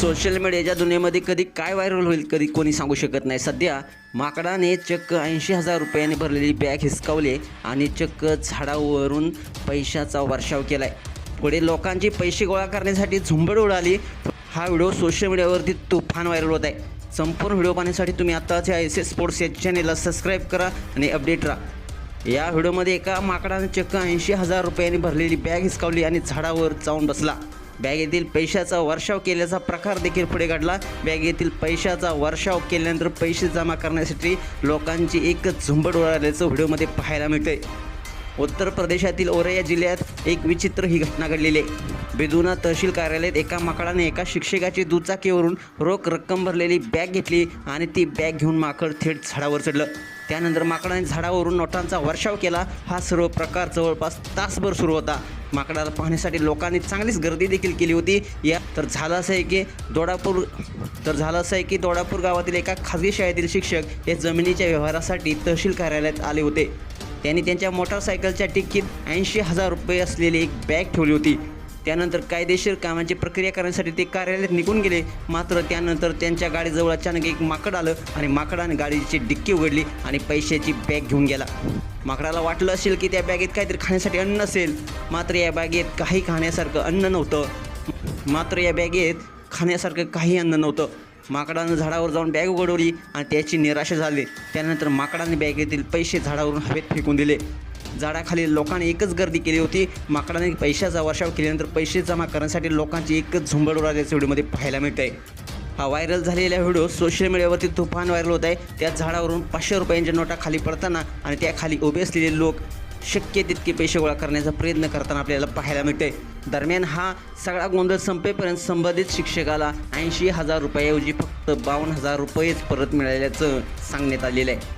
Social मीडियाच्या दुनियेमध्ये कधी काय व्हायरल होईल कधी कोणी सांगू शकत नाही. सध्या माकडाने चक्क ऐंशी हजार रुपयांनी भरलेली बॅग हिसकावली आणि चक्क झाडावरून पैशाचा वर्षाव केलाय. पुढे लोकांचे पैसे गोळा करण्यासाठी झुंबड उडाली. हा व्हिडिओ सोशल मीडियावरती तुफान व्हायरल होत आहे. संपूर्ण व्हिडिओ पाहण्यासाठी तुम्ही आत्ताच या एस एस स्पोर्ट्स या चॅनेलला सबस्क्राईब करा आणि अपडेट राहा. या व्हिडिओमध्ये एका माकडाने चक्क ऐंशी हजार रुपयांनी भरलेली बॅग हिसकावली आणि झाडावर जाऊन बसला. बॅगेतील पैशाचा वर्षाव केल्याचा प्रकार देखील पुढे घडला. बॅगेतील पैशाचा वर्षाव केल्यानंतर पैसे जमा करण्यासाठी लोकांची एकच झुंबड उडाल्याचं व्हिडिओमध्ये पाहायला मिळते उत्तर प्रदेशातील ओरया जिल्ह्यात एक विचित्र ही घटना घडलेली आहे. बेदुना तहसील कार्यालयात एका माकडाने एका शिक्षकाची दुचाकीवरून रोख रक्कम भरलेली बॅग घेतली आणि ती बॅग घेऊन माकड थेट झाडावर चढलं. त्यानंतर माकडाने झाडावरून नोटांचा वर्षाव केला. हा सर्व प्रकार जवळपास तासभर सुरू होता. माकडाला पाहण्यासाठी लोकांनी चांगलीच गर्दी देखील केली होती. या तर झालं असं आहे की दोडापूर तर झालं असं आहे की दोडापूर गावातील एका खाजगी शाळेतील शिक्षक हे जमिनीच्या व्यवहारासाठी तहसील कार्यालयात आले होते. त्यांनी त्यांच्या मोटारसायकलच्या टिकीत ऐंशी हजार रुपये असलेली एक बॅग ठेवली होती. त्यानंतर कायदेशीर कामाची प्रक्रिया करण्यासाठी ते कार्यालयात निघून गेले. मात्र त्यानंतर त्यांच्या गाडीजवळ अचानक एक माकड आलं आणि माकडाने गाडीची डिक्की उघडली आणि पैशाची बॅग घेऊन गेला. माकडाला वाटलं असेल की त्या बॅगेत काहीतरी खाण्यासाठी अन्न असेल. मात्र या बॅगेत काही खाण्यासारखं अन्न नव्हतं. मात्र या बॅगेत खाण्यासारखं काही अन्न नव्हतं. माकडानं झाडावर जाऊन बॅग उघडवली आणि त्याची निराशा झाली. त्यानंतर माकडाने बॅगेतील पैसे झाडावरून हवेत फेकून दिले. झाडाखाली लोकांनी एकच गर्दी केली होती. माकडाने पैशाचा वर्षाव केल्यानंतर पैसे जमा करण्यासाठी लोकांची एकच झुंबड उडाल्याच्या व्हिडिओमध्ये पाहायला मिळत आहे हा व्हायरल झालेला व्हिडिओ सोशल मीडियावरती तुफान व्हायरल होत आहे. त्या झाडावरून पाचशे रुपयांच्या नोटा खाली पडताना आणि त्याखाली उभे असलेले लोक शक्य तितके पैसे गोळा करण्याचा प्रयत्न करताना आपल्याला पाहायला मिळते दरम्यान हा सगळा गोंधळ संपेपर्यंत संबंधित शिक्षकाला ऐंशी हजार रुपयाऐवजी फक्त बावन्न हजार रुपयेच परत मिळाल्याचं सांगण्यात आलेलं आहे.